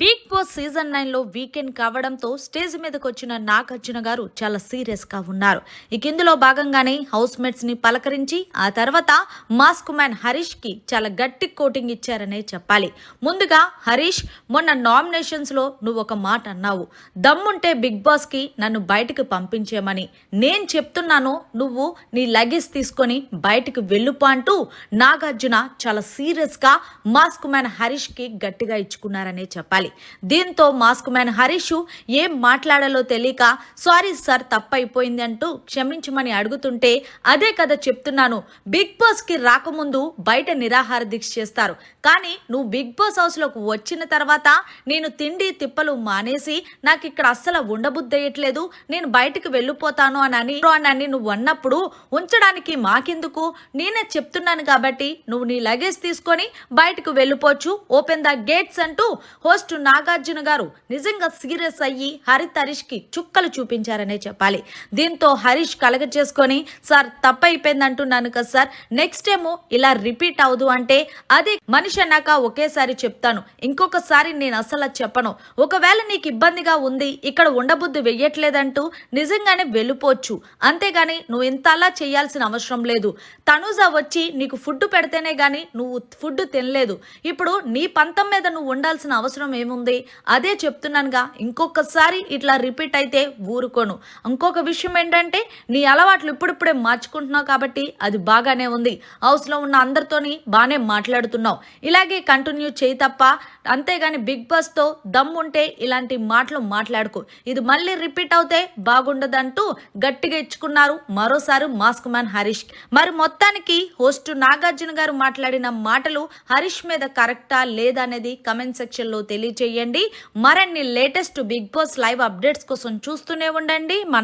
Big boss season నైన్లో weekend కావడంతో stage మీదకి వచ్చిన నాగార్జున గారు చాలా సీరియస్గా ఉన్నారు. ఇక ఇందులో భాగంగానే హౌస్ మేట్స్ని పలకరించి ఆ తర్వాత మాస్క్ మ్యాన్ హరీష్కి చాలా గట్టి కోటింగ్ ఇచ్చారనే చెప్పాలి. ముందుగా హరీష్ మొన్న నామినేషన్స్లో నువ్వు ఒక మాట అన్నావు. దమ్ముంటే బిగ్ బాస్కి నన్ను బయటకు పంపించేమని నేను చెప్తున్నాను నువ్వు నీ లగేజ్ తీసుకొని బయటకు వెళ్ళుపా అంటూ నాగార్జున చాలా సీరియస్గా మాస్క్ మ్యాన్ హరీష్కి గట్టిగా ఇచ్చుకున్నారనే చెప్పాలి. దీంతో మాస్క్ మ్యాన్ హరీష్ ఏం మాట్లాడాలో తెలియక సారీ సార్ తప్పైపోయింది అంటూ క్షమించమని అడుగుతుంటే అదే కదా చెప్తున్నాను బిగ్ బాస్కి రాకముందు బయట నిరాహార దీక్ష చేస్తారు. కానీ నువ్వు బిగ్ బాస్ హౌస్లోకి వచ్చిన తర్వాత నేను తిండి తిప్పలు మానేసి నాకు ఇక్కడ అస్సలు ఉండబుద్దయ్యట్లేదు నేను బయటకు వెళ్ళిపోతాను అని అని అని నువ్వు అన్నప్పుడు ఉంచడానికి మాకెందుకు? నేనే చెప్తున్నాను కాబట్టి నువ్వు నీ లగేజ్ తీసుకొని బయటకు వెళ్ళిపోవచ్చు ఓపెన్ ద గేట్స్ అంటూ హోస్ట్ నాగార్జున గారు నిజంగా సీరియస్ అయ్యి హరిత్ హరీష్కి చుక్కలు చూపించారనే చెప్పాలి. దీంతో హరీష్ కలగ చేసుకొని సార్ తప్పైపోయింది అంటున్నాను కదా సార్. నెక్స్ట్ ఏమో ఇలా రిపీట్ అవదు అంటే అదే మనిషి అన్నాక ఒకేసారి చెప్తాను. ఇంకొకసారి నేను అసలు చెప్పను. ఒకవేళ నీకు ఇబ్బందిగా ఉంది ఇక్కడ ఉండబుద్ధి వెయ్యట్లేదంటూ నిజంగానే వెళ్ళిపోవచ్చు. అంతేగాని నువ్వు ఇంతలా చేయాల్సిన అవసరం లేదు. తనుజా వచ్చి నీకు ఫుడ్ పెడితేనే గాని నువ్వు ఫుడ్ తినలేదు. ఇప్పుడు నీ పంతం మీద నువ్వు ఉండాల్సిన అవసరం ఏముంది? అదే చెప్తున్నానుగా. ఇంకొకసారి ఇట్లా రిపీట్ అయితే ఊరుకోను. ఇంకొక విషయం ఏంటంటే నీ అలవాట్లు ఇప్పుడిప్పుడే మార్చుకుంటున్నావు కాబట్టి అది బాగానే ఉంది. హౌస్లో ఉన్న అందరితోని బాగానే మాట్లాడుతున్నావు. ఇలాగే కంటిన్యూ చేయి తప్ప అంతేగాని బిగ్ బాస్తో దమ్ముంటే ఇలాంటి మాటలు మాట్లాడుకో. ఇది మళ్ళీ రిపీట్ అవుతే బాగుండదంటూ గట్టిగా ఇచ్చుకున్నారు మరోసారి మాస్క్ మ్యాన్ హరీష్ మరి మొత్తానికి హోస్ట్ నాగార్జున గారు మాట్లాడిన మాటలు హరీష్ మీద కరెక్టా లేదా అనేది కమెంట్ సెక్షన్లో చేయండి. మరిన్ని latest big boss live updates కోసం చూస్తూనే ఉండండి. మన